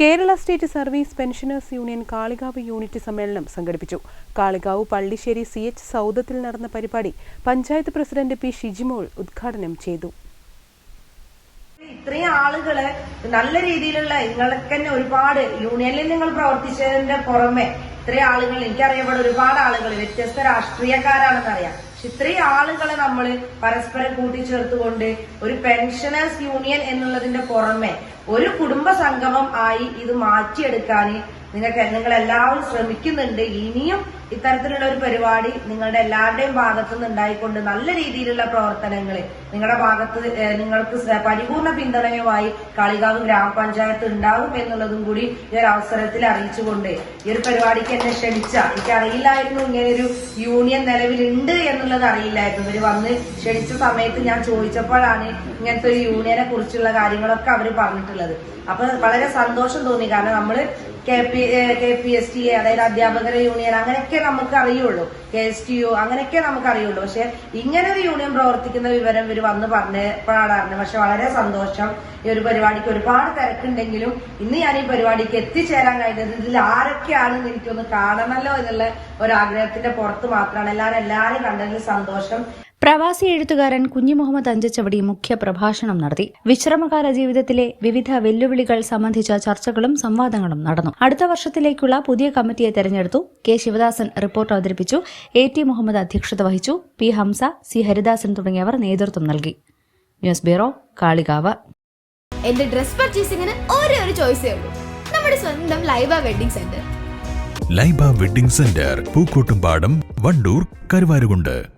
Kerala state service pensioners union Kalikavu unit സമ്മേളനം സംഘടിപ്പിച്ചു. Kalikavu Pallissery C H സൗദത്തിൽ നടന്ന പരിപാടി പഞ്ചായത്ത് പ്രസിഡന്റ് പി ഷിജിമോൾ ഉദ്ഘാടനം ചെയ്തു. ഇത്രയും ആളുകൾ നല്ല രീതിയിലുള്ള നിങ്ങൾക്ക് തന്നെ ഒരുപാട് യൂണിയനിൽ നിങ്ങൾ പ്രവർത്തിച്ചതിന്റെ പുറമെ ഇത്രയും ആളുകൾ എനിക്കറിയാം ഇവിടെ ഒരുപാട് ആളുകൾ വ്യത്യസ്ത രാഷ്ട്രീയക്കാരാണെന്ന് അറിയാം പക്ഷെ ഇത്രയും ആളുകളെ നമ്മൾ പരസ്പരം കൂട്ടിച്ചേർത്തുകൊണ്ട് ഒരു പെൻഷനേഴ്സ് യൂണിയൻ എന്നുള്ളതിന്റെ പുറമെ ഒരു കുടുംബ സംഗമം ആയി ഇത് മാറ്റിയെടുക്കാൻ നിങ്ങൾക്ക് നിങ്ങൾ എല്ലാവരും ശ്രമിക്കുന്നുണ്ട്. ഇനിയും ഇത്തരത്തിലുള്ള ഒരു പരിപാടി നിങ്ങളുടെ എല്ലാവരുടെയും ഭാഗത്തു നിന്ന് ഉണ്ടായിക്കൊണ്ട് നല്ല രീതിയിലുള്ള പ്രവർത്തനങ്ങൾ നിങ്ങളുടെ ഭാഗത്ത് നിങ്ങൾക്ക് പരിപൂർണ പിന്തുണയുമായി കാളികാവ് ഗ്രാമപഞ്ചായത്ത് ഉണ്ടാകും എന്നുള്ളതും കൂടി ഈ ഒരു അവസരത്തിൽ അറിയിച്ചുകൊണ്ട് ഈ ഒരു പരിപാടിക്ക് എന്നെ ക്ഷണിച്ച. എനിക്ക് അറിയില്ലായിരുന്നു ഇങ്ങനെ ഒരു യൂണിയൻ നിലവിലുണ്ട് എന്നുള്ളത് അറിയില്ലായിരുന്നു. ഇവർ വന്ന് ക്ഷണിച്ച സമയത്ത് ഞാൻ ചോദിച്ചപ്പോഴാണ് ഇങ്ങനത്തെ ഒരു യൂണിയനെ കുറിച്ചുള്ള കാര്യങ്ങളൊക്കെ അവർ പറഞ്ഞിട്ടുള്ളത്. അപ്പൊ വളരെ സന്തോഷം തോന്നി. കാരണം നമ്മൾ K P K P S T അതായത് അധ്യാപകരെ യൂണിയൻ അങ്ങനെയൊക്കെ നമുക്ക് അറിയുള്ളൂ. കെ എസ് ടി യു അങ്ങനെയൊക്കെ നമുക്ക് അറിയുള്ളൂ. പക്ഷെ ഇങ്ങനെ ഒരു യൂണിയൻ പ്രവർത്തിക്കുന്ന വിവരം ഇവർ വന്ന് പറഞ്ഞപ്പോഴാണ് പക്ഷെ വളരെ സന്തോഷം. ഈ ഒരു പരിപാടിക്ക് ഒരുപാട് തിരക്കുണ്ടെങ്കിലും ഇന്ന് ഞാൻ ഈ പരിപാടിക്ക് എത്തിച്ചേരാൻ കഴിഞ്ഞത് ഇതിൽ ആരൊക്കെയാണെന്ന് എനിക്കൊന്ന് കാണണമല്ലോ എന്നുള്ള ഒരു ആഗ്രഹത്തിന്റെ പുറത്ത് മാത്രമാണ്. എല്ലാവരും എല്ലാവരും കണ്ടതിൽ സന്തോഷം. പ്രവാസി എഴുത്തുകാരൻ കുഞ്ഞി മുഹമ്മദ് അഞ്ചച്ചവടി മുഖ്യ പ്രഭാഷണം നടത്തി. വിശ്രമകാല ജീവിതത്തിലെ വിവിധ വെല്ലുവിളികൾ സംബന്ധിച്ച ചർച്ചകളും സംവാദങ്ങളും നടന്നു. അടുത്ത വർഷത്തിലേക്കുള്ള പുതിയ കമ്മിറ്റിയെ തെരഞ്ഞെടുത്തു കെ ശിവദാസൻ റിപ്പോർട്ട് അവതരിപ്പിച്ചു. എ ടി മുഹമ്മദ് അധ്യക്ഷത വഹിച്ചു. പി ഹംസ സി ഹരിദാസൻ തുടങ്ങിയവർ നേതൃത്വം നൽകി. News bureau Kalikavu. എന്റെ ഡ്രസ് പർച്ചേസിംഗിന് ഒരേ ഒരു ചോയ്സേ ഉള്ളൂ. നമ്മുടെ സ്വന്തം Laiba wedding centre. Laiba wedding centre Pookkottumpadam Wandoor Karuvarakundu.